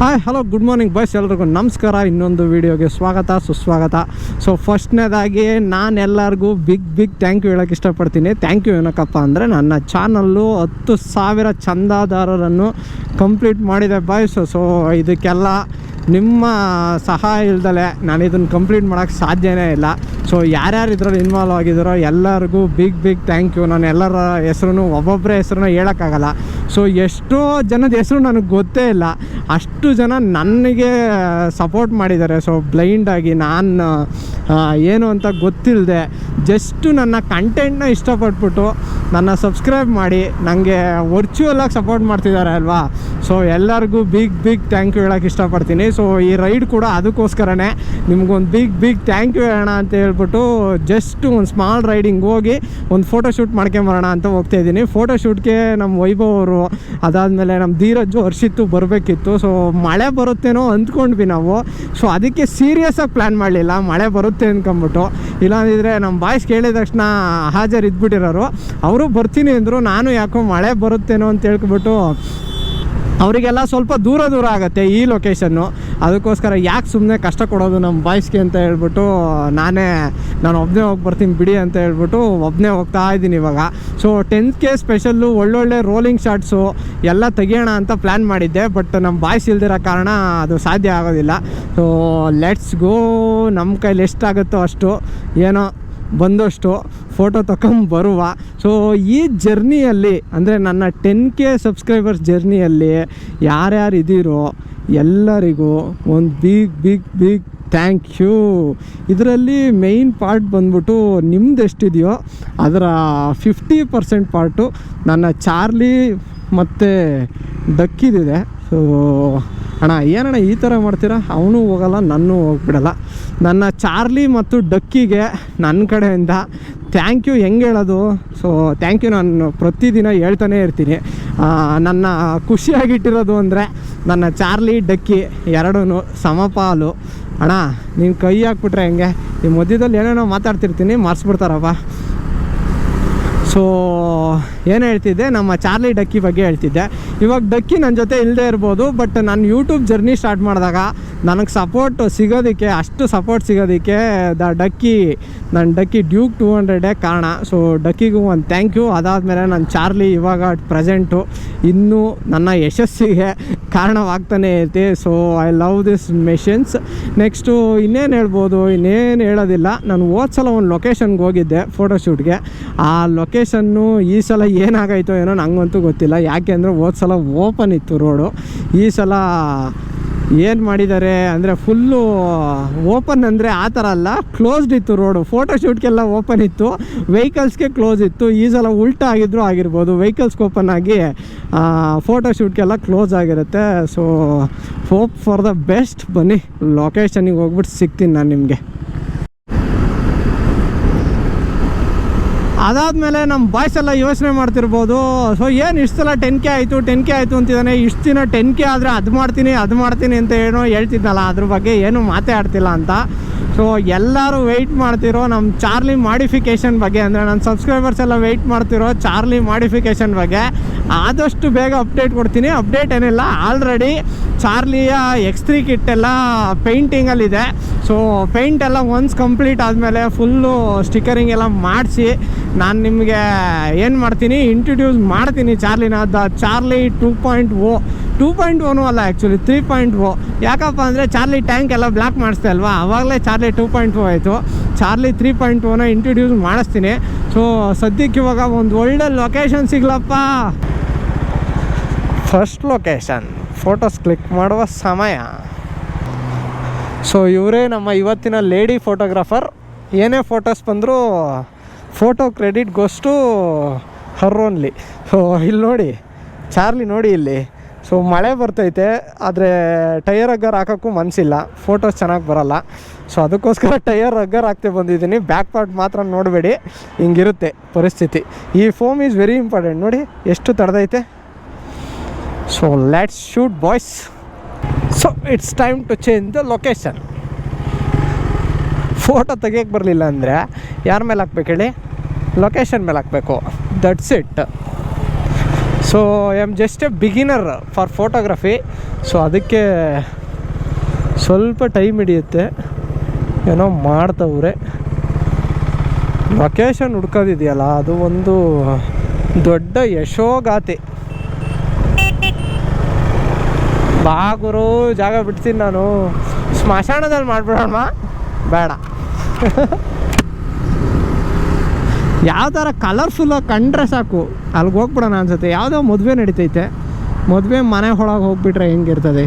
Hi hello good morning boys ಎಲ್ರಿಗೂ ನಮಸ್ಕಾರ. ಇನ್ನೊಂದು ವಿಡಿಯೋಗೆ ಸ್ವಾಗತ, ಸುಸ್ವಾಗತ. ಸೊ ಫಸ್ಟ್ನೇದಾಗಿ ನಾನು ಎಲ್ಲರಿಗೂ ಬಿಗ್ ಬಿಗ್ ಥ್ಯಾಂಕ್ ಯು ಹೇಳೋಕ್ಕೆ ಇಷ್ಟಪಡ್ತೀನಿ. ಥ್ಯಾಂಕ್ ಯು ಏನಕ್ಕಪ್ಪ ಅಂದರೆ ನನ್ನ ಚಾನಲ್ಲು ಹತ್ತು ಸಾವಿರ ಚಂದಾದಾರರನ್ನು ಕಂಪ್ಲೀಟ್ ಮಾಡಿದೆ ಬಾಯ್ಸ್ ಸೊ ಇದಕ್ಕೆಲ್ಲ ನಿಮ್ಮ ಸಹಾಯ ಇಲ್ದಲೆ ನಾನು ಇದನ್ನು ಕಂಪ್ಲೀಟ್ ಮಾಡೋಕ್ಕೆ ಸಾಧ್ಯನೇ ಇಲ್ಲ. ಸೊ ಯಾರ್ಯಾರು ಇದರಲ್ಲಿ ಇನ್ವಾಲ್ವ್ ಆಗಿದ್ದಾರೋ ಎಲ್ಲರಿಗೂ ಬಿಗ್ ಬಿಗ್ ಥ್ಯಾಂಕ್ ಯು ನಾನು ಎಲ್ಲರ ಹೆಸ್ರು ಒಬ್ಬೊಬ್ಬರ ಹೆಸ್ರನ್ನ ಹೇಳೋಕ್ಕಾಗಲ್ಲ. ಸೊ ಎಷ್ಟೋ ಜನದ ಹೆಸರು ನನಗೆ ಗೊತ್ತೇ ಇಲ್ಲ. ಅಷ್ಟು ಜನ ನನಗೆ ಸಪೋರ್ಟ್ ಮಾಡಿದ್ದಾರೆ. ಸೊ ಬ್ಲೈಂಡಾಗಿ ನಾನು ಏನು ಅಂತ ಗೊತ್ತಿಲ್ಲದೆ ಜಸ್ಟು ನನ್ನ ಕಂಟೆಂಟ್ನ ಇಷ್ಟಪಟ್ಬಿಟ್ಟು ನನ್ನ ಸಬ್ಸ್ಕ್ರೈಬ್ ಮಾಡಿ ನನಗೆ ವರ್ಚುವಲಾಗಿ ಸಪೋರ್ಟ್ ಮಾಡ್ತಿದ್ದಾರೆ ಅಲ್ವಾ? ಸೊ ಎಲ್ಲರಿಗೂ ಬಿಗ್ ಬಿಗ್ ಥ್ಯಾಂಕ್ ಯು ಹೇಳೋಕ್ಕೆ ಇಷ್ಟಪಡ್ತೀನಿ. ಸೊ ಈ ರೈಡ್ ಕೂಡ ಅದಕ್ಕೋಸ್ಕರನೇ ನಿಮ್ಗೊಂದು ಬಿಗ್ ಬಿಗ್ ಥ್ಯಾಂಕ್ ಯು ಹೇಳೋಣ ಅಂತ ಹೇಳ್ಬಿಟ್ಟು ಜಸ್ಟ್ ಒಂದು ಸ್ಮಾಲ್ ರೈಡಿಂಗ್ ಹೋಗಿ ಒಂದು ಫೋಟೋ ಶೂಟ್ ಮಾಡ್ಕೊಂಬರೋಣ ಅಂತ ಹೋಗ್ತಾ ಇದ್ದೀನಿ. ಫೋಟೋ ಶೂಟ್ಗೆ ನಮ್ಮ ವೈಭವ್ ಅವರು, ಅದಾದಮೇಲೆ ನಮ್ಮ ಧೀರಜ್ಜು ಹರ್ಷಿತ್ತು ಬರಬೇಕಿತ್ತು. ಸೊ ಮಳೆ ಬರುತ್ತೇನೋ ಅಂದ್ಕೊಂಡ್ವಿ ನಾವು. ಸೊ ಅದಕ್ಕೆ ಸೀರಿಯಸ್ಸಾಗಿ ಪ್ಲ್ಯಾನ್ ಮಾಡಲಿಲ್ಲ. ಮಳೆ ಬರುತ್ತೆ ಅಂದ್ಕೊಂಬಿಟ್ಟು ಇಲ್ಲಾಂದಿದ್ರೆ ನಮ್ಮ ಬಾಯ್ಸ್ ಕೇಳಿದ ತಕ್ಷಣ ಹಾಜರು ಇದ್ಬಿಟ್ಟಿರೋರು ಅವರು ಬರ್ತೀನಿ ಅಂದರು, ನಾನು ಯಾಕೋ ಮಳೆ ಬರುತ್ತೇನೋ ಅಂತ ಹೇಳ್ಕೊಬಿಟ್ಟು ಅವರಿಗೆಲ್ಲ ಸ್ವಲ್ಪ ದೂರ ದೂರ ಆಗುತ್ತೆ ಈ ಲೊಕೇಶನ್ನು ಅದಕ್ಕೋಸ್ಕರ ಯಾಕೆ ಸುಮ್ಮನೆ ಕಷ್ಟ ಕೊಡೋದು ನಮ್ಮ ಬಾಯ್ಸ್ಗೆ ಅಂತ ಹೇಳ್ಬಿಟ್ಟು, ನಾನೇ, ನಾನು ಒಬ್ಬನೇ ಹೋಗಿ ಬರ್ತೀನಿ ಬಿಡಿ ಅಂತ ಹೇಳ್ಬಿಟ್ಟು ಒಬ್ಬನೇ ಹೋಗ್ತಾ ಇದ್ದೀನಿ ಇವಾಗ. ಸೊ ಟೆಂತ್ ಕೆ ಸ್ಪೆಷಲ್ಲು ಒಳ್ಳೊಳ್ಳೆ ರೋಲಿಂಗ್ ಶಾರ್ಟ್ಸು ಎಲ್ಲ ತೆಗಿಯೋಣ ಅಂತ ಪ್ಲ್ಯಾನ್ ಮಾಡಿದ್ದೆ ಬಟ್ ನಮ್ಮ ಬಾಯ್ಸ್ ಇಲ್ದಿರೋ ಕಾರಣ ಅದು ಸಾಧ್ಯ ಆಗೋದಿಲ್ಲ. ಸೊ ಲೆಟ್ಸ್ ಗೋ ನಮ್ಮ ಕೈಲಿ ಎಷ್ಟಾಗುತ್ತೋ ಅಷ್ಟು. ಏನೋ ಬಂದಷ್ಟು ಫೋಟೋ ತಗೊಂಬರುವ ಸೊ ಈ ಜರ್ನಿಯಲ್ಲಿ, ಅಂದರೆ ನನ್ನ ಟೆನ್ ಕೆ ಸಬ್ಸ್ಕ್ರೈಬರ್ಸ್ ಜರ್ನಿಯಲ್ಲಿ ಯಾರ್ಯಾರು ಇದ್ದೀರೋ ಎಲ್ಲರಿಗೂ ಒಂದು big big big thank you ಇದರಲ್ಲಿ ಮೇಯ್ನ್ ಪಾರ್ಟ್ ಬಂದ್ಬಿಟ್ಟು ನಿಮ್ದು ಎಷ್ಟಿದೆಯೋ ಅದರ ಫಿಫ್ಟಿ ಪರ್ಸೆಂಟ್ ಪಾರ್ಟು ನನ್ನ ಚಾರ್ಲಿ ಮತ್ತು ಡಕ್ಕಿದಿದೆ. ಸೊ ಅಣ್ಣ, ಏನಣ್ಣ ಈ ಥರ ಮಾಡ್ತೀರಾ? ಅವನು ಹೋಗಲ್ಲ, ನನ್ನೂ ಹೋಗ್ಬಿಡಲ್ಲ. ನನ್ನ ಚಾರ್ಲಿ ಮತ್ತು ಡಕ್ಕಿಗೆ ನನ್ನ ಕಡೆಯಿಂದ ಥ್ಯಾಂಕ್ ಯು ಹೆಂಗೆ ಹೇಳೋದು? ಸೊ ಥ್ಯಾಂಕ್ ಯು ನಾನು ಪ್ರತಿದಿನ ಹೇಳ್ತಾನೆ ಇರ್ತೀನಿ. ನನ್ನ ಖುಷಿಯಾಗಿಟ್ಟಿರೋದು ಅಂದರೆ ನನ್ನ ಚಾರ್ಲಿ, ಡಕ್ಕಿ ಎರಡೂ ಸಮಪಾಲು. ಅಣ್ಣ, ನೀನು ಕೈ ಹಾಕ್ಬಿಟ್ರೆ ಹೆಂಗೆ? ಈ ಮಧ್ಯದಲ್ಲಿ ಏನೇನೋ ಮಾತಾಡ್ತಿರ್ತೀನಿ, ಮರ್ಸ್ಬಿಡ್ತಾರಪ್ಪ. ಸೊ ಏನು ಹೇಳ್ತಿದ್ದೆ? ನಮ್ಮ ಚಾರ್ಲಿ ಡಕ್ಕಿ ಬಗ್ಗೆ ಹೇಳ್ತಿದ್ದೆ. ಇವಾಗ ಡಕ್ಕಿ ನನ್ನ ಜೊತೆ ಇಲ್ಲದೆ ಇರ್ಬೋದು ಬಟ್ ನಾನು ಯೂಟ್ಯೂಬ್ ಜರ್ನಿ ಸ್ಟಾರ್ಟ್ ಮಾಡಿದಾಗ ನನಗೆ ಸಪೋರ್ಟ್ ಸಿಗೋದಕ್ಕೆ, ಅಷ್ಟು ಸಪೋರ್ಟ್ ಸಿಗೋದಕ್ಕೆ ದ ಡಕ್ಕಿ ನನ್ನ ಡಕ್ಕಿ ಡ್ಯೂಕ್ ಟೂ ಹಂಡ್ರೆಡೇ ಕಾರಣ. ಸೊ ಡಕ್ಕಿಗೂ ಒಂದು ಥ್ಯಾಂಕ್ ಯು ಅದಾದಮೇಲೆ ನನ್ನ ಚಾರ್ಲಿ ಇವಾಗ ಪ್ರೆಸೆಂಟು ಇನ್ನೂ ನನ್ನ ಯಶಸ್ಸಿಗೆ ಕಾರಣವಾಗ್ತಾನೆ ಐತೆ. So I love this machines next ಇನ್ನೇನು ಹೇಳ್ಬೋದು? ಇನ್ನೇನು ಹೇಳೋದಿಲ್ಲ. ನಾನು ಹೋದ ಸಲ ಒಂದು ಲೊಕೇಶನ್ಗೆ ಹೋಗಿದ್ದೆ ಫೋಟೋಶೂಟ್ಗೆ ಆ ಲೊಕೇಶನ್ನು ಈ ಸಲ ಏನಾಗಾಯ್ತೋ ಏನೋ ನನಗಂತೂ ಗೊತ್ತಿಲ್ಲ. ಯಾಕೆ ಅಂದರೆ ಹೋದ ಸಲ ಓಪನ್ ಇತ್ತು ರೋಡು. ಈ ಸಲ ಏನು ಮಾಡಿದ್ದಾರೆ ಅಂದರೆ ಫುಲ್ಲು ಓಪನ್ ಅಂದರೆ ಆ ಥರ ಅಲ್ಲ ಕ್ಲೋಸ್ಡ್ ಇತ್ತು ರೋಡು. ಫೋಟೋಶೂಟ್ಗೆಲ್ಲ ಓಪನ್ ಇತ್ತು. ವೆಹಿಕಲ್ಸ್ಗೆ ಕ್ಲೋಸ್ ಇತ್ತು. ಈ ಸಲ ಉಲ್ಟಾ ಆಗಿದ್ರು ಆಗಿರ್ಬೋದು. ವೆಹಿಕಲ್ಸ್ಗೆ ಓಪನ್ ಆಗಿ ಫೋಟೋಶೂಟ್ಗೆಲ್ಲ ಕ್ಲೋಸ್ ಆಗಿರುತ್ತೆ. So hope for the best ಬನ್ನಿ ಲೊಕೇಶನಿಗೆ ಹೋಗ್ಬಿಟ್ಟು ಸಿಗ್ತೀನಿ ನಾನು ನಿಮಗೆ. ಅದಾದಮೇಲೆ ನಮ್ಮ ಬಾಯ್ಸ್ ಎಲ್ಲ ಯೋಚನೆ ಮಾಡ್ತಿರ್ಬೋದು ಸೊ ಏನು ಇಷ್ಟು ಸಲ ಟೆನ್ ಕೆ ಆಯಿತು ಟೆನ್ ಕೆ ಆಯಿತು ಅಂತಿದ್ದಾನೆ ಇಷ್ಟು ದಿನ ಟೆನ್ ಕೆ ಆದರೆ ಅದು ಮಾಡ್ತೀನಿ ಅದು ಮಾಡ್ತೀನಿ ಅಂತ ಏನೋ ಹೇಳ್ತಿದ್ನಲ್ಲ, ಅದ್ರ ಬಗ್ಗೆ ಏನು ಮಾತೇ ಆಡ್ತಿಲ್ಲ ಅಂತ. ಸೊ ಎಲ್ಲರೂ ವೆಯ್ಟ್ ಮಾಡ್ತಿರೋ ನಮ್ಮ ಚಾರ್ಲಿ ಮಾಡಿಫಿಕೇಷನ್ ಬಗ್ಗೆ, ಅಂದರೆ ನನ್ನ ಸಬ್ಸ್ಕ್ರೈಬರ್ಸ್ ಎಲ್ಲ ವೆಯ್ಟ್ ಮಾಡ್ತಿರೋ ಚಾರ್ಲಿ ಮಾಡಿಫಿಕೇಷನ್ ಬಗ್ಗೆ, ಆದಷ್ಟು ಬೇಗ ಅಪ್ಡೇಟ್ ಕೊಡ್ತೀನಿ ಅಪ್ಡೇಟ್ ಏನಿಲ್ಲ ಆಲ್ರೆಡಿ ಚಾರ್ಲಿಯ ಎಕ್ಸ್ ತ್ರೀ ಕಿಟ್ ಎಲ್ಲ ಪೇಂಟಿಂಗಲ್ಲಿದೆ ಸೊ ಪೇಂಟ್ ಎಲ್ಲ ಒನ್ಸ್ ಕಂಪ್ಲೀಟ್ ಆದಮೇಲೆ ಫುಲ್ಲು ಸ್ಟಿಕರಿಂಗ್ ಎಲ್ಲ ಮಾಡಿಸಿ, ನಾನು ನಿಮಗೆ ಏನು ಮಾಡ್ತೀನಿ ಇಂಟ್ರೊಡ್ಯೂಸ್ ಮಾಡ್ತೀನಿ ಚಾರ್ಲಿನ, the Charlie two point O two point ಓನು ಅಲ್ಲ ಆ್ಯಕ್ಚುಲಿ ತ್ರೀ ಪಾಯಿಂಟ್ ಓ ಯಾಕಪ್ಪ ಅಂದರೆ ಚಾರ್ಲಿ ಟ್ಯಾಂಕ್ ಎಲ್ಲ ಬ್ಲಾಕ್ ಮಾಡಿಸ್ತಾ ಅಲ್ವಾ? ಆವಾಗಲೇ ಚಾರ್ಲಿ ಟೂ ಪಾಯಿಂಟ್ ಓ ಆಯಿತು. ಚಾರ್ಲಿ ತ್ರೀ ಪಾಯಿಂಟ್ ಓನ ಇಂಟ್ರೊಡ್ಯೂಸ್ ಮಾಡಿಸ್ತೀನಿ. ಸೊ ಸದ್ಯಕ್ಕೆ ಇವಾಗ ಒಂದು ಒಳ್ಳೆ ಲೊಕೇಶನ್ ಸಿಗ್ಲಪ್ಪ. ಫಸ್ಟ್ ಲೊಕೇಶನ್ ಫೋಟೋಸ್ ಕ್ಲಿಕ್ ಮಾಡುವ ಸಮಯ. ಸೊ ಇವರೇ ನಮ್ಮ ಇವತ್ತಿನ ಲೇಡಿ ಫೋಟೋಗ್ರಾಫರ್ ಏನೇ ಫೋಟೋಸ್ ಬಂದರೂ photo credit goes her only so ಇಲ್ಲಿ ನೋಡಿ, ಚಾರ್ಲಿ ನೋಡಿ ಇಲ್ಲಿ. ಸೊ ಮಳೆ ಬರ್ತೈತೆ, ಆದರೆ ಟೈರ್ ಅಗ್ಗರ್ ಹಾಕೋಕ್ಕೂ ಮನಸ್ಸಿಲ್ಲ ಫೋಟೋಸ್ ಚೆನ್ನಾಗಿ ಬರೋಲ್ಲ. ಸೊ ಅದಕ್ಕೋಸ್ಕರ ಟೈರ್ ಅಗ್ಗರ್ ಹಾಕ್ತೆ ಬಂದಿದ್ದೀನಿ. ಬ್ಯಾಕ್ ಪಾರ್ಟ್ ಮಾತ್ರ ನೋಡಬೇಡಿ. ಹಿಂಗಿರುತ್ತೆ ಪರಿಸ್ಥಿತಿ. ಈ ಫೋಮ್ ಈಸ್ ವೆರಿ ಇಂಪಾರ್ಟೆಂಟ್ ನೋಡಿ, ಎಷ್ಟು ತಡೆದೈತೆ? So let's shoot boys so it's time to change the location photo ತೆಗಿಯೋಕ್ಕೆ ಬರಲಿಲ್ಲ ಅಂದರೆ ಯಾರ ಮೇಲೆ ಹಾಕ್ಬೇಕು ಹೇಳಿ? ಲೊಕೇಶನ್ ಮೇಲೆ ಹಾಕಬೇಕು. That's it so I am just a beginner for photography so ಅದಕ್ಕೆ ಸ್ವಲ್ಪ ಟೈಮ್ ಹಿಡಿಯುತ್ತೆ. ಏನೋ ಮಾಡ್ತವ್ರೆ. ಲೊಕೇಶನ್ ಹುಡ್ಕೋದಿದೆಯಲ್ಲ, ಅದು ಒಂದು ದೊಡ್ಡ ಯಶೋಗಾಥೆ. ಬಾ ಗುರು ಜಾಗ ಬಿಡ್ತೀನಿ ನಾನು. ಸ್ಮಶಾನದಲ್ಲಿ ಮಾಡ್ಬಿಡೋಣ. ಬೇಡ. ಯಾವ ಥರ ಕಲರ್ಫುಲ್ಲಾಗಿ ಕಂಡ್ರೆ ಸಾಕು. ಅಲ್ಲಿಗೆ ಹೋಗ್ಬಿಡೋಣ ಅನ್ಸುತ್ತೆ. ಯಾವುದೋ ಮದುವೆ ನಡೀತೈತೆ. ಮದುವೆ ಮನೆ ಒಳಗೆ ಹೋಗ್ಬಿಟ್ರೆ ಹೆಂಗಿರ್ತದೆ?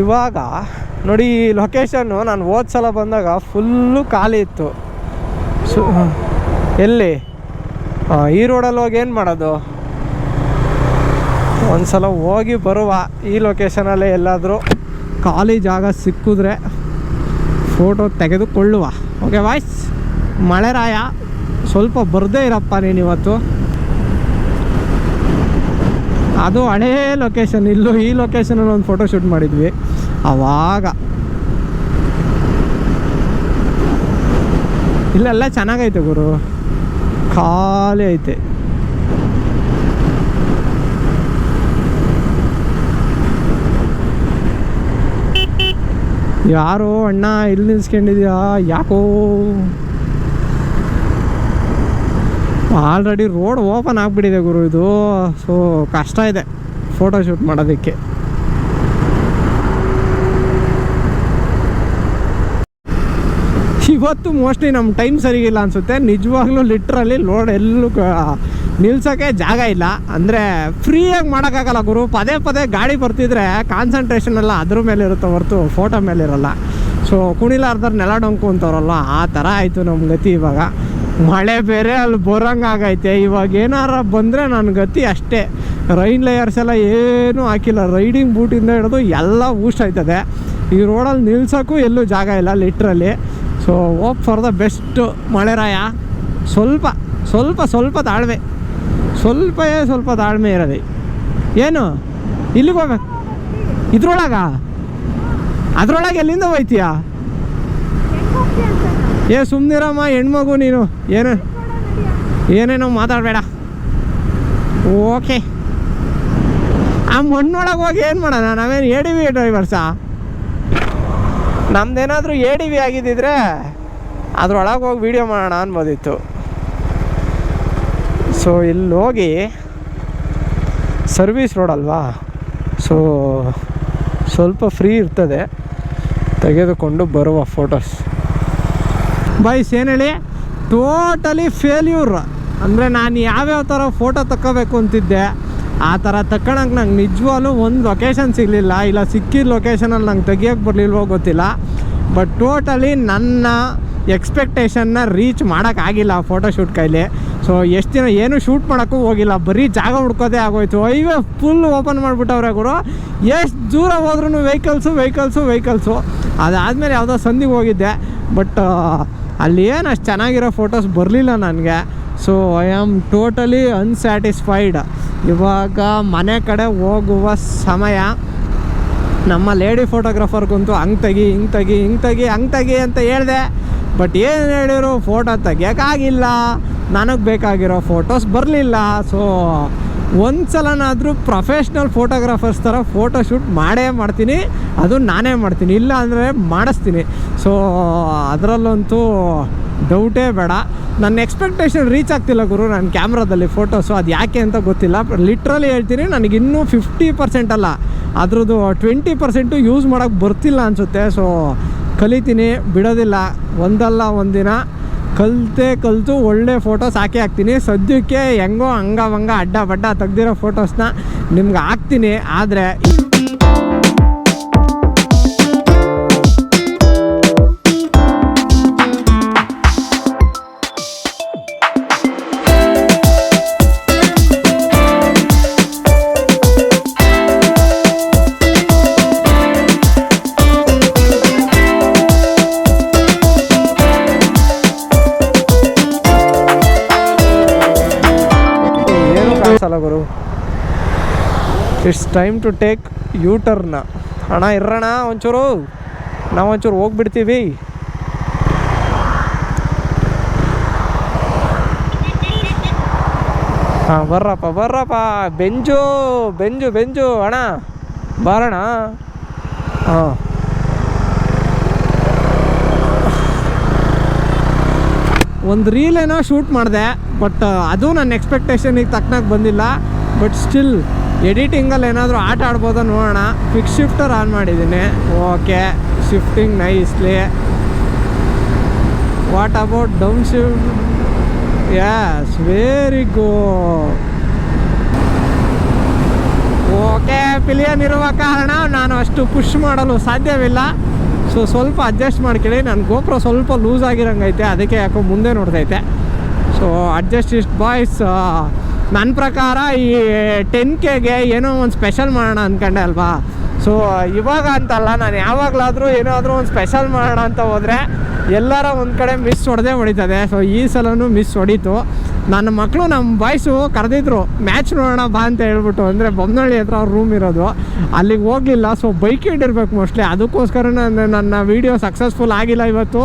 ಇವಾಗ ನೋಡಿ ಈ ಲೊಕೇಶನ್ನು ನಾನು ಹೋದ ಸಲ ಬಂದಾಗ ಫುಲ್ಲು ಖಾಲಿ ಇತ್ತು. ಸು ಎಲ್ಲಿ? ಈ ರೋಡಲ್ಲಿ ಹೋಗಿ ಏನು ಮಾಡೋದು? ಒಂದು ಸಲ ಹೋಗಿ ಬರುವ ಈ ಲೊಕೇಶನಲ್ಲೇ ಎಲ್ಲಾದರೂ ಖಾಲಿ ಜಾಗ ಸಿಕ್ಕಿದ್ರೆ ಫೋಟೋ ತೆಗೆದುಕೊಳ್ಳುವ. ಓಕೆ ವಾಯ್ಸ್ ಮಳೆರಾಯ ಸ್ವಲ್ಪ ಬರದೇ ಇರಪ್ಪ ನೀನು ಇವತ್ತು. ಅದು ಹಳೇ ಲೊಕೇಶನ್ ಇಲ್ಲೂ ಈ ಲೊಕೇಶನಲ್ಲಿ ಒಂದು ಫೋಟೋ ಶೂಟ್ ಮಾಡಿದ್ವಿ. ಆವಾಗ ಇಲ್ಲೆಲ್ಲ ಚೆನ್ನಾಗೈತೆ ಗುರು. ಖಾಲಿ ಐತೆ. ಯಾರೋ ಅಣ್ಣ ಇಲ್ಲಿ ನಿಲ್ಸ್ಕೊಂಡಿದ್ಯಾ? ಯಾಕೋ? ಆಲ್ರೆಡಿ ರೋಡ್ ಓಪನ್ ಆಗಿಬಿಟ್ಟಿದೆ ಗುರು ಇದು. ಸೊ, ಕಷ್ಟ ಇದೆ. ಫೋಟೋ ಶೂಟ್ ಮಾಡೋದಕ್ಕೆ. ಇವತ್ತು ಮೋಸ್ಟ್ಲಿ ನಮ್ಮ ಟೈಮ್ ಸರಿಗಿಲ್ಲ ಅನಿಸುತ್ತೆ. ನಿಜವಾಗ್ಲೂ ಲಿಟ್ರಲ್ಲಿ ಲೋಡ್ ಎಲ್ಲೂ ನಿಲ್ಸೋಕ್ಕೆ ಜಾಗ ಇಲ್ಲ. ಅಂದರೆ ಫ್ರೀಯಾಗಿ ಮಾಡೋಕ್ಕಾಗಲ್ಲ ಗುರು. ಪದೇ ಪದೇ ಗಾಡಿ ಬರ್ತಿದ್ರೆ ಕಾನ್ಸಂಟ್ರೇಷನ್ ಎಲ್ಲ ಅದ್ರ ಮೇಲೆ ಇರುತ್ತೆ ಹೊರತು ಫೋಟೋ ಮೇಲೆ ಇರಲ್ಲ. ಸೊ ಕುಣಿಲಾರ್ದವ್ರು ನೆಲ ಡೊಂಕು ಅಂತವ್ರಲ್ಲ, ಆ ಥರ ಆಯಿತು ನಮ್ಮ ಗತಿ ಇವಾಗ. ಮಳೆ ಬೇರೆ, ಅಲ್ಲಿ ಬರೋಂಗಾಗೈತೆ ಇವಾಗ ಏನಾರ ಬಂದರೆ ನನ್ನ ಗತಿ ಅಷ್ಟೇ. ರೈನ್ ಲೇಯರ್ಸ್ ಎಲ್ಲ ಏನೂ ಹಾಕಿಲ್ಲ. ರೈಡಿಂಗ್ ಬೂಟಿಂದ ಹಿಡಿದು ಎಲ್ಲ ಊಸ್ಟ್ ಆಯ್ತದೆ. ಈ ರೋಡಲ್ಲಿ ನಿಲ್ಸೋಕ್ಕೂ ಎಲ್ಲೂ ಜಾಗ ಇಲ್ಲ literally so hope for the best ಮಳೆರಾಯ ಸ್ವಲ್ಪ ಸ್ವಲ್ಪ ಸ್ವಲ್ಪ ತಾಳ್ಮೆ. ಸ್ವಲ್ಪ ಸ್ವಲ್ಪ ತಾಳ್ಮೆ ಇರೋದು ಏನು? ಇಲ್ಲಿಗೆ ಹೋಗ್ಬೇಕು. ಇದ್ರೊಳಗ? ಅದ್ರೊಳಗೆ ಎಲ್ಲಿಂದ ಹೋಯ್ತೀಯಾ? ಏ ಸುಮ್ಮನಿರಮ್ಮ ಹೆಣ್ಮಗು ನೀನು. ಏನು? ಏನೇನೋ ಮಾತಾಡಬೇಡ. ಓಕೆ. ಆ ಮಣ್ಣೊಳಗೆ ಹೋಗಿ ಏನು ಮಾಡೋಣ? ನಾವೇನು ಹೇಳಿವಿ ಡ್ರೈವರ್ಸಾ ನಮ್ದೇನಾದರೂ ಎ ಡಿ ವಿ ಆಗಿದ್ದಿದ್ರೆ ಅದ್ರೊಳಗೆ ಹೋಗಿ ವೀಡಿಯೋ ಮಾಡೋಣ ಅನ್ಬೋದಿತ್ತು. ಸೊ ಇಲ್ಲಿ ಹೋಗಿ ಸರ್ವಿಸ್ ರೋಡ್ ಅಲ್ವಾ? ಸೊ ಸ್ವಲ್ಪ ಫ್ರೀ ಇರ್ತದೆ. ತೆಗೆದುಕೊಂಡು ಬರುವ ಫೋಟೋಸ್ ಬಾಯ್ಸ್ ಏನು ಹೇಳಿ? ಟೋಟಲಿ ಫೇಲ್ಯೂರ್ ಅಂದರೆ ನಾನು ಯಾವ್ಯಾವ ಥರ ಫೋಟೋ ತಗೋಬೇಕು ಅಂತಿದ್ದೆ? ಆ ಥರ ತಗೊಳಕ್ಕೆ ನಂಗೆ ನಿಜವಾಗ್ಲೂ ಒಂದು ಲೊಕೇಶನ್ ಸಿಗಲಿಲ್ಲ. ಇಲ್ಲ, ಸಿಕ್ಕಿದ ಲೊಕೇಶನಲ್ಲಿ ನಂಗೆ ತೆಗಿಯೋಕ್ಕೆ ಬರಲಿಲ್ವೋ ಗೊತ್ತಿಲ್ಲ. ಬಟ್ ಟೋಟಲಿ ನನ್ನ ಎಕ್ಸ್ಪೆಕ್ಟೇಷನ್ನ ರೀಚ್ ಮಾಡೋಕ್ಕಾಗಿಲ್ಲ ಆ ಫೋಟೋಶೂಟ್ ಕೈಲಿ. ಸೊ ಎಷ್ಟು ದಿನ ಏನು ಶೂಟ್ ಮಾಡೋಕ್ಕೂ ಹೋಗಿಲ್ಲ. ಬರೀ ಜಾಗ ಹುಡ್ಕೋದೇ ಆಗೋಯ್ತು. ಹೈವೇ ಫುಲ್ ಓಪನ್ ಮಾಡಿಬಿಟ್ಟವ್ರೆ ಗುರು. ಎಷ್ಟು ದೂರ ಹೋದ್ರೂ ವೆಹಿಕಲ್ಸು ವೆಹಿಕಲ್ಸು ವೆಹಿಕಲ್ಸು ಅದಾದಮೇಲೆ ಯಾವುದೋ ಸಂದಿಗೆ ಹೋಗಿದ್ದೆ. ಬಟ್ ಅಲ್ಲಿ ಏನು ಅಷ್ಟು ಚೆನ್ನಾಗಿರೋ ಫೋಟೋಸ್ ಬರಲಿಲ್ಲ ನನಗೆ. So I am totally unsatisfied ಇವಾಗ ಮನೆ ಕಡೆ ಹೋಗುವ ಸಮಯ. ನಮ್ಮ ಲೇಡಿ ಫೋಟೋಗ್ರಾಫರ್ಗಂತೂ ಹಂಗೆ ತೆಗಿ, ಹಿಂಗೆ ತೆಗಿ ಹಿಂಗೆ ತೆಗಿ, ಹಂಗೆ ತೆಗಿ ಅಂತ ಹೇಳಿದೆ. ಬಟ್ ಏನು ಹೇಳಿರು ಫೋಟೋ ತೆಗಿಯೋಕ್ಕಾಗಿಲ್ಲ ನನಗೆ ಬೇಕಾಗಿರೋ ಫೋಟೋಸ್ ಬರಲಿಲ್ಲ. ಸೊ ಒಂದು ಸಲನಾದರೂ ಪ್ರೊಫೆಷ್ನಲ್ ಫೋಟೋಗ್ರಾಫರ್ಸ್ ಥರ ಫೋಟೋ ಶೂಟ್ ಮಾಡೇ ಮಾಡ್ತೀನಿ. ಅದು ನಾನೇ ಮಾಡ್ತೀನಿ. ಇಲ್ಲ ಅಂದರೆ ಮಾಡಿಸ್ತೀನಿ. ಸೊ ಅದರಲ್ಲಂತೂ ಡೌಟೇ ಬೇಡ. ನನ್ನ ಎಕ್ಸ್ಪೆಕ್ಟೇಷನ್ ರೀಚ್ ಆಗ್ತಿಲ್ಲ ಗುರು, ನನ್ನ ಕ್ಯಾಮ್ರಾದಲ್ಲಿ ಫೋಟೋಸು ಅದು ಯಾಕೆ ಅಂತ ಗೊತ್ತಿಲ್ಲ ಲಿಟ್ರಲಿ ಹೇಳ್ತೀನಿ, ನನಗೆ ಇನ್ನೂ ಫಿಫ್ಟಿ ಪರ್ಸೆಂಟ್ ಅಲ್ಲ. ಅದ್ರದ್ದು ಟ್ವೆಂಟಿ ಪರ್ಸೆಂಟು ಯೂಸ್ ಮಾಡೋಕ್ಕೆ ಬರ್ತಿಲ್ಲ ಅನಿಸುತ್ತೆ ಸೊ ಕಲಿತೀನಿ, ಬಿಡೋದಿಲ್ಲ. ಒಂದಲ್ಲ ಒಂದಿನ, ಕಲಿತೆ ಕಲಿತು ಒಳ್ಳೆ ಫೋಟೋಸ್ ಹಾಕಿ ಹಾಕ್ತೀನಿ. ಸದ್ಯಕ್ಕೆ ಹೆಂಗೋ ಹಂಗ ಹಂಗ, ಅಡ್ಡ ಬಡ್ಡ ತೆಗ್ದಿರೋ ಫೋಟೋಸ್ನ ನಿಮ್ಗೆ ಹಾಕ್ತೀನಿ. ಆದರೆ ಅಲ್ಲ ಗುರು. It's time to take U turn ಅಣ್ಣ ಇರೋಣ ಒಂಚೂರು. ನಾವು ಒಂಚೂರು ಹೋಗ್ಬಿಡ್ತೀವಿ. ಹಾಂ, ಬರ್ರಪ್ಪ ಬರ್ರಪ್ಪ. ಬೆಂಜು ಬೆಂಜು ಬೆಂಜು, ಅಣ್ಣ. ಬಾರಣ ಹಾಂ. ಒಂದು ರೀಲೇನೋ ಶೂಟ್ ಮಾಡಿದೆ ಬಟ್ ಅದು ನನ್ನ ಎಕ್ಸ್ಪೆಕ್ಟೇಷನಿಗೆ ತಕ್ಕನಾಗಿ ಬಂದಿಲ್ಲ. ಬಟ್ ಸ್ಟಿಲ್ ಎಡಿಟಿಂಗಲ್ಲಿ ಏನಾದರೂ ಆಟ ಆಡ್ಬೋದು ನೋಡೋಣ. ಫಿಕ್ಸ್ ಶಿಫ್ಟರ್ ಆನ್ ಮಾಡಿದ್ದೀನಿ. Okay shifting nicely what about down shift yes very go okay pillion ಇರುವ ಕಾರಣ ನಾನು ಅಷ್ಟು ಪುಷ್ ಮಾಡಲು ಸಾಧ್ಯವಿಲ್ಲ. ಸೊ ಸ್ವಲ್ಪ ಅಡ್ಜಸ್ಟ್ ಮಾಡ್ಕೊಳ್ಳಿ. ನನ್ನ ಗೋಪುರ ಸ್ವಲ್ಪ ಲೂಸ್ ಆಗಿರಂಗೈತೆ. ಅದಕ್ಕೆ ಯಾಕೋ ಮುಂದೆ ನೋಡ್ತೈತೆ. ಸೊ ಅಡ್ಜಸ್ಟ್ ಇಷ್ಟ್ ಬಾಯ್ಸ್ ನನ್ನ ಪ್ರಕಾರ ಈ ಟೆನ್ ಕೆಗೆ ಏನೋ ಒಂದು ಸ್ಪೆಷಲ್ ಮಾಡೋಣ ಅಂದ್ಕೊಂಡೆ ಅಲ್ವಾ? ಸೊ ಇವಾಗ ಅಂತಲ್ಲ ನಾನು ಯಾವಾಗಲಾದರೂ ಏನಾದರೂ ಒಂದು ಸ್ಪೆಷಲ್ ಮಾಡೋಣ ಅಂತ ಹೋದರೆ ಎಲ್ಲರ ಒಂದು ಕಡೆ ಮಿಸ್ ಹೊಡೆದೇ ಹೊಡಿತದೆ. ಸೊ ಈ ಸಲವೂ ಮಿಸ್ ಹೊಡೀತು. ನನ್ನ ಮಕ್ಕಳು ನಮ್ಮ ಬಾಯ್ಸು ಕರೆದಿದ್ರು ಮ್ಯಾಚ್ ನೋಡೋಣ ಬಾ ಅಂತ ಹೇಳ್ಬಿಟ್ಟು. ಅಂದರೆ ಬೊಮ್ಮನಹಳ್ಳಿ ಹತ್ರ ಅವ್ರ ರೂಮ್ ಇರೋದು. ಅಲ್ಲಿಗೆ ಹೋಗಲಿಲ್ಲ. ಸೊ ಬೈಕ್ ಇಟ್ಟಿರ್ಬೇಕು ಮೋಸ್ಟ್ಲಿ ಅದಕ್ಕೋಸ್ಕರ ನನ್ನ ವೀಡಿಯೋ ಸಕ್ಸಸ್ಫುಲ್ ಆಗಿಲ್ಲ ಇವತ್ತು.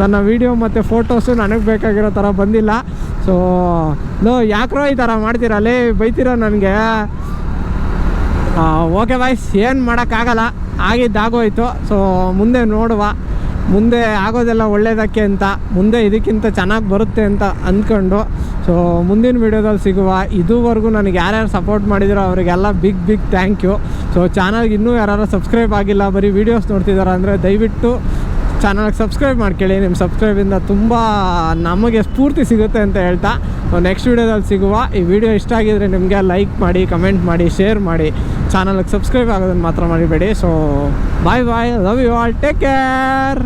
ನನ್ನ ವೀಡಿಯೋ ಮತ್ತು ಫೋಟೋಸು ನನಗೆ ಬೇಕಾಗಿರೋ ಥರ ಬಂದಿಲ್ಲ. ಸೊ ಲೋ, ಯಾಕ್ರೋ ಈ ಥರ ಮಾಡ್ತೀರಾ? ಬೈತೀರ ಬೈತೀರಾ ನನಗೆ? ಓಕೆ ಬಾಯ್ಸ್ ಏನು ಮಾಡೋಕ್ಕಾಗಲ್ಲ. ಆಗಿದ್ದಾಗೋಯ್ತು. ಸೊ ಮುಂದೆ ನೋಡುವ. ಮುಂದೆ ಆಗೋದೆಲ್ಲ ಒಳ್ಳೇದಕ್ಕೆ ಅಂತ, ಮುಂದೆ ಇದಕ್ಕಿಂತ ಚೆನ್ನಾಗಿ ಬರುತ್ತೆ ಅಂತ ಅಂದ್ಕೊಂಡು ಸೊ ಮುಂದಿನ ವೀಡಿಯೋದಲ್ಲಿ ಸಿಗುವ. ಇದುವರೆಗೂ ನನಗೆ ಯಾರ್ಯಾರು ಸಪೋರ್ಟ್ ಮಾಡಿದಿರೋ ಅವರಿಗೆಲ್ಲ big big thank you so ಚಾನಲ್ಗೆ ಇನ್ನೂ ಯಾರು ಸಬ್ಸ್ಕ್ರೈಬ್ ಆಗಿಲ್ಲ, ಬರೀ ವೀಡಿಯೋಸ್ ನೋಡ್ತಿದ್ದಾರೆ ಅಂದರೆ ದಯವಿಟ್ಟು ಚಾನಲ್ಗೆ ಸಬ್ಸ್ಕ್ರೈಬ್ ಮಾಡ್ಕೊಳ್ಳಿ. ನಿಮ್ಮ ಸಬ್ಸ್ಕ್ರೈಬಿಂದ ತುಂಬ ನಮಗೆ ಸ್ಫೂರ್ತಿ ಸಿಗುತ್ತೆ ಅಂತ ಹೇಳ್ತಾ ನೆಕ್ಸ್ಟ್ ವೀಡಿಯೋದಲ್ಲಿ ಸಿಗುವ. ಈ ವಿಡಿಯೋ ಇಷ್ಟ ಆಗಿದ್ರೆ ನಿಮಗೆ ಲೈಕ್ ಮಾಡಿ ಕಮೆಂಟ್ ಮಾಡಿ ಶೇರ್ ಮಾಡಿ. ಚಾನಲ್ಗೆ ಸಬ್ಸ್ಕ್ರೈಬ್ ಆಗೋದನ್ನು ಮಾತ್ರ ಮಾಡಿಬೇಡಿ so bye bye love you all take care